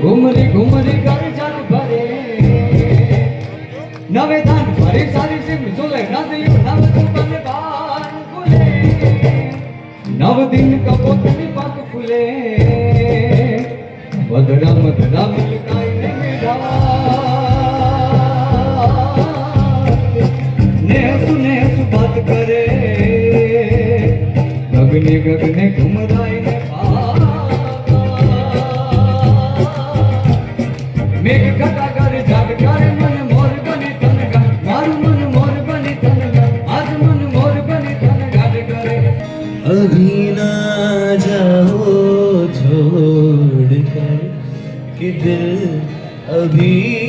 ઘુમરી ઘુમરી કર જન ભરે નવે ધાન ભરે સારી સિંહ સુલે નદિયું નવ સુપન બાન ફૂલે નવ દિન કપોત પાક ફૂલે વદરા મધરા મિલકાઈ ને મેઢા ને સુને સુબાત કરે ગગને ગગને ઘુમરાય अभी ना जाओ छोड़ कर कि दिल अभी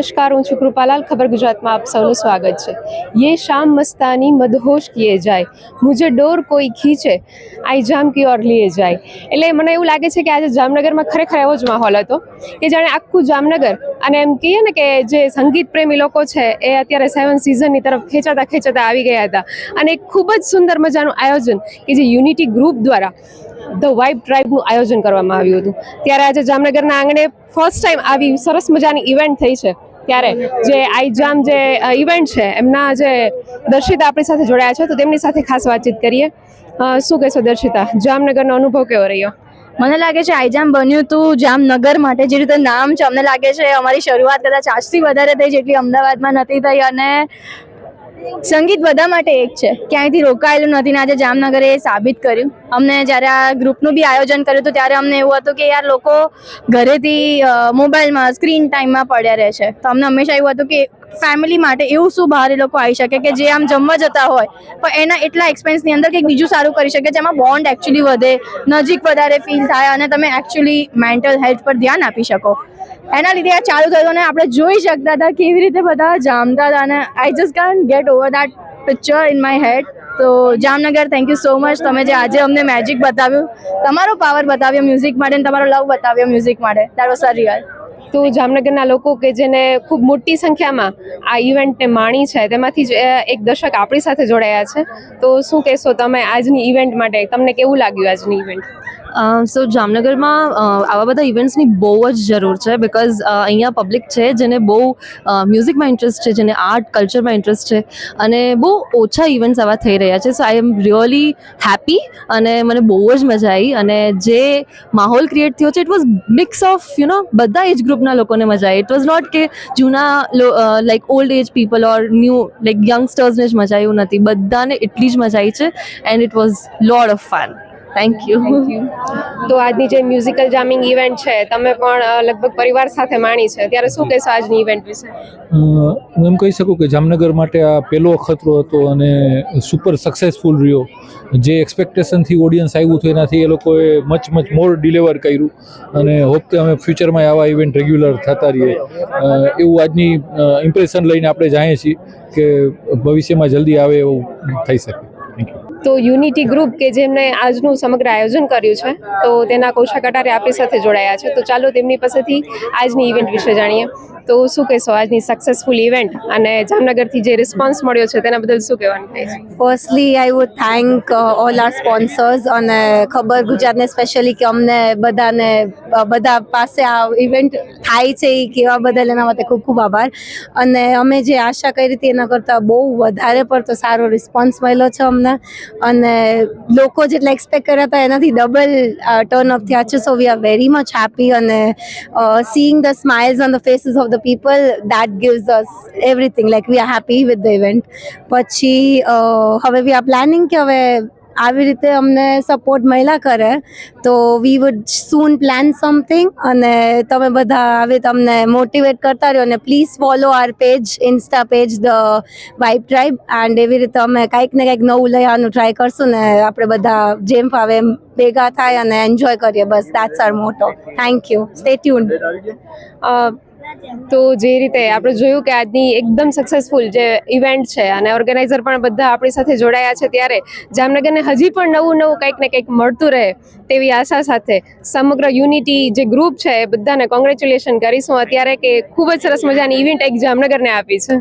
નમસ્કાર, હું છું કૃપાલાલ. ખબર ગુજરાતમાં આપ સૌનું સ્વાગત છે. યે શામ મસ્તાની મદહોશ કીએ જાય. મુજે ડોર કોઈ ખીચે, આઈ જામ કી ઓર લીએ જાય. એટલે મને એવું લાગે છે કે આજે જામનગરમાં ખરેખર એવો જ માહોલ હતો કે જાણે આખું જામનગર અને એમ કહીએ ને કે જે સંગીત પ્રેમી લોકો છે, એ અત્યારે સેવન સિઝનની તરફ ખેંચાતા ખેંચાતા આવી ગયા હતા. અને એક ખૂબ જ સુંદર મજાનું આયોજન કે જે યુનિટી ગ્રુપ દ્વારા ધ વાઇબ ટ્રાઇબનું આયોજન કરવામાં આવ્યું હતું. ત્યારે આજે જામનગરના આંગણે ફર્સ્ટ ટાઈમ આવી સરસ મજાની ઇવેન્ટ થઈ છે. ત્યારે જે આઈજામ જે ઇવેન્ટ છે, એમના જે દર્શિતા આપણી સાથે જોડાયા છે, તો તેમની સાથે ખાસ વાતચીત કરીએ. શું કહેશો દર્શિતા? જામનગરનો અનુભવ કેવો રહ્યો? મને લાગે છે આઈજામ બન્યું હતું જામનગર માટે જે રીતે નામ છે અમને લાગે છે. અમારી શરૂઆત કદાચ આજથી વધારે થઈ જેટલી અમદાવાદમાં નથી થઈ અને સંગીત બધા માટે એક છે. ક્યાંયથી રોકાયેલું નથી ને આજે જામનગરે એ સાબિત કર્યું. અમને જ્યારે આ ગ્રુપનું બી આયોજન કર્યું હતું, ત્યારે અમને એવું હતું કે યાર લોકો ઘરેથી મોબાઈલમાં, સ્ક્રીન ટાઈમમાં પડ્યા રહે છે. તો અમને હંમેશા એવું હતું કે ફેમિલી માટે એવું શું બહાર એ લોકો આવી શકે કે જે આમ જમવા જતા હોય, પણ એના એટલા એક્સપેન્સની અંદર કંઈક બીજું સારું કરી શકે જેમાં બોન્ડ એકચ્યુઅલી વધે, નજીક વધારે ફીલ થાય અને તમે એકચ્યુઅલી મેન્ટલ હેલ્થ પર ધ્યાન આપી શકો. એના લીધે આ ચાલુ થયું અને આપણે જોઈ શકતા હતા કેવી રીતે બધા જામતા હતા અને I just can't get over that picture in my head તો Jamnagar thank you so much તમે જે આજે અમને મેજિક બતાવ્યું તમારો પાવર બતાવ્યો મ્યુઝિક માટે અને તમારો લવ બતાવ્યો મ્યુઝિક માટે. દેટ વોઝ રિયલ તો જામનગરના લોકો કે જેને ખૂબ મોટી સંખ્યામાં આ ઇવેન્ટને માણી છે તેમાંથી જ અ, એક દર્શક આપણી સાથે જોડાયા છે. તો શું કહેશો તમે આજની ઇવેન્ટ માટે? તમને કેવું લાગ્યું આજની ઇવેન્ટ સો જામનગરમાં આવા બધા ઇવેન્ટ્સની બહુ જ જરૂર છે બિકોઝ અહીંયા પબ્લિક છે જેને બહુ મ્યુઝિકમાં ઇન્ટરેસ્ટ છે, જેને આર્ટ કલ્ચરમાં ઇન્ટરેસ્ટ છે અને બહુ ઓછા ઇવેન્ટ્સ આવા થઈ રહ્યા છે. સો આઈ એમ રિયલી હેપી અને મને બહુ જ મજા આવી અને જે માહોલ ક્રિએટ થયો છે it was mix of you know બધા એજ ગ્રુપના લોકોને મજા આવી ઇટ વોઝ નોટ કે જૂના like old age people or new like યંગસ્ટર્સને જ મજા આવ્યું નથી. બધાને એટલી જ મજા આવી છે and it was load of fun thank you તો આજની જે મ્યુઝિકલ જામિંગ ઇવેન્ટ છે તમે પણ લગભગ પરિવાર સાથે માણી છે. ત્યારે શું કહેશો આજની ઇવેન્ટ વિશે? હું એમ કહી શકું કે જામનગર માટે આ પહેલો અખતરો હતો અને સુપર સક્સેસફુલ રહ્યો. જે એક્સપેક્ટેશનથી ઓડિયન્સ આવ્યું હતું એનાથી એ લોકોએ મચ મચ મોર ડિલિવર કર્યું. અને હોપ કે અમે ફ્યુચરમાં આવા ઇવેન્ટ રેગ્યુલર થતા રહીએ. એવું આજની ઇમ્પ્રેશન લઈને આપણે જાણીએ છીએ કે ભવિષ્યમાં જલ્દી આવે એવું થઈ શકે. તો યુનિટી ગ્રુપ કે જેમને આજનું સમગ્ર આયોજન કર્યું છે, તો તેના કૌશા કટારે આપણી સાથે જોડાયા છે. તો ચાલો તેમની પાસેથી આજની ઇવેન્ટ વિશે જાણીએ. તો શું કહેશો આજની સક્સેસફુલ ઇવેન્ટ અને જામનગરથી જે રિસ્પોન્સ મળ્યો છે, તેના બદલ શું કહેવાનું થાય firstly I would thank all our sponsors અને ખબર ગુજરાતને સ્પેશિયલી કે અમને બધાને બધા પાસે આ ઇવેન્ટ થાય છે એ કેવા બદલ એના માટે ખૂબ ખૂબ આભાર. અને અમે જે આશા કરી હતી એના કરતાં બહુ વધારે પડતો સારો રિસ્પોન્સ મળ્યો છે અમને. અને લોકો જેટલા એક્સપેક્ટ કર્યા હતા એનાથી ડબલ ટર્ન અપ થયા છે. So we are very much happy અને seeing the smiles on the faces of the people that gives us everything like we are happy with the event પછી હવે વી આર પ્લાનિંગ કે હવે આવી રીતે અમને સપોર્ટ મળ્યા કરે તો we would soon plan something અને તમે બધા આવી તમને મોટિવેટ કરતા રહ્યો અને please follow our page insta page the vibe tribe and એવી રીતે અમે કંઈક ને કંઈક નવું લઈ આવવાનું ટ્રાય કરશું ને આપણે બધા જેમ ફાવે એમ ભેગા થાય અને એન્જોય કરીએ. બસ દેટ્સ આર મોટો થેન્ક યુ સ્ટે ટ્યુન તો જે રીતે આપણે જોયું કે આજની એકદમ સક્સેસફુલ જે ઇવેન્ટ છે અને ઓર્ગેનાઇઝર પણ બધા આપણી સાથે જોડાયા છે ત્યારે જામનગરને હજી પણ નવું નવું કંઈક ને કંઈક મળતું રહે તેવી આશા સાથે સમગ્ર યુનિટી જે ગ્રુપ છે એ બધાને કોંગ્રેચ્યુલેશન કરીશું. અત્યારે કે ખૂબ જ સરસ મજાની ઇવેન્ટ એક જામનગરને આપી છે!